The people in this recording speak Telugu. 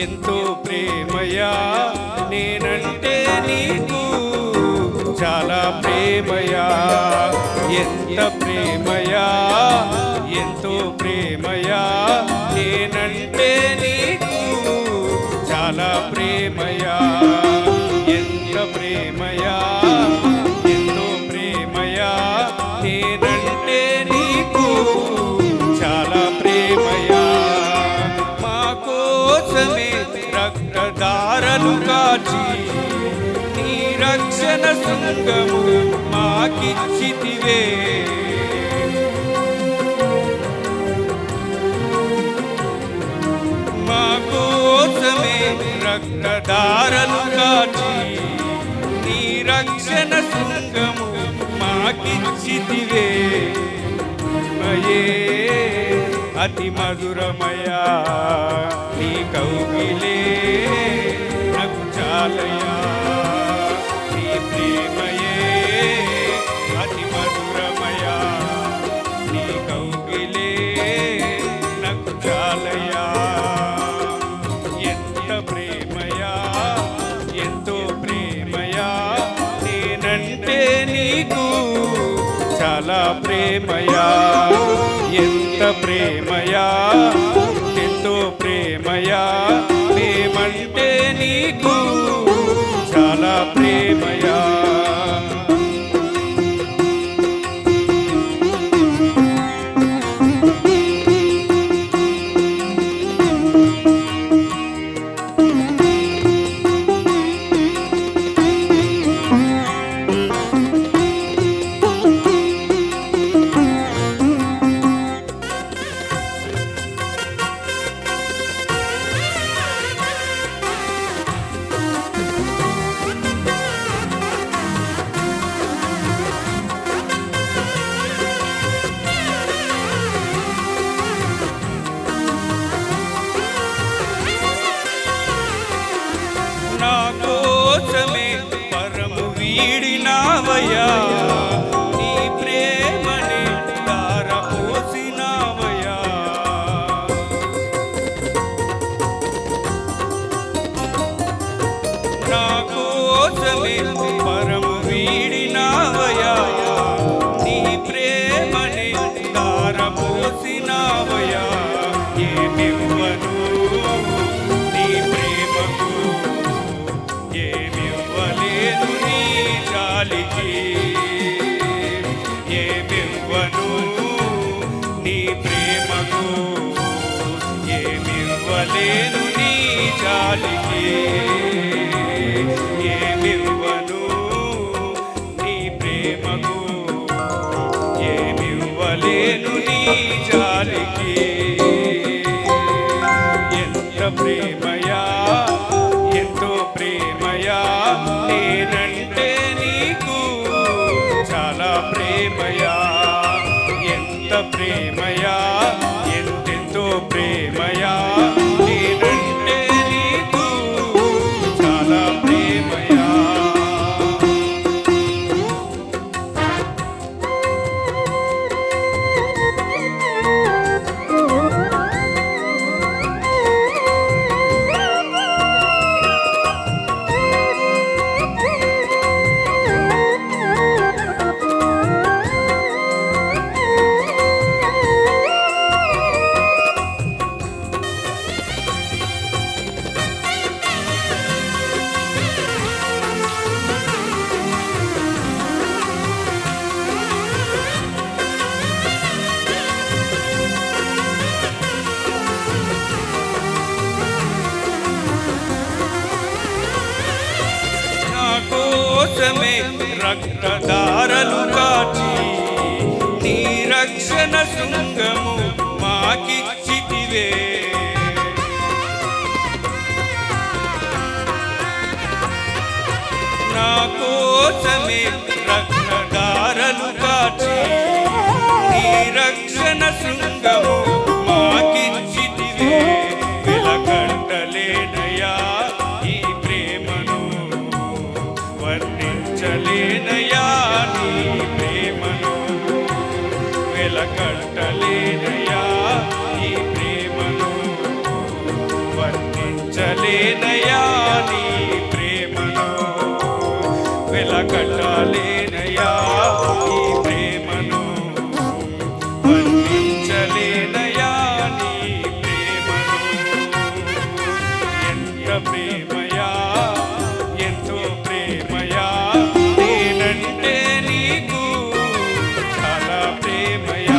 ఎంతో ప్రేమయా నేనంటే నీకు చాలా ప్రేమయా ఎంత ప్రేమయా ఎంతో ప్రేమయా నేనంటే నీకు చాలా ప్రేమయా రక్తదారలు కాచి నీ రక్షణ శృంగము మాకిచ్చితివే. మా కోసమే రక్తదారలు కాచి నీ రక్షణ శృంగము మాకిచ్చితివే. మయే అతి మధురమయా చాలా ప్రేమయా? ఎంత ప్రేమయా? ఎంతో ప్రేమయా? మేమంటే నీకు జాలికి ఏమివ్వను నీ ప్రేమకు ఏమివ్వలేను నీ జాలికి. కోసమే రక్తదారలు కాచి నీ రక్షణ శృంగము మాకిచ్చితివే. నా కోసమే రక్తదారలు కాచి నీ రక్షణ శృంగము மகிமையா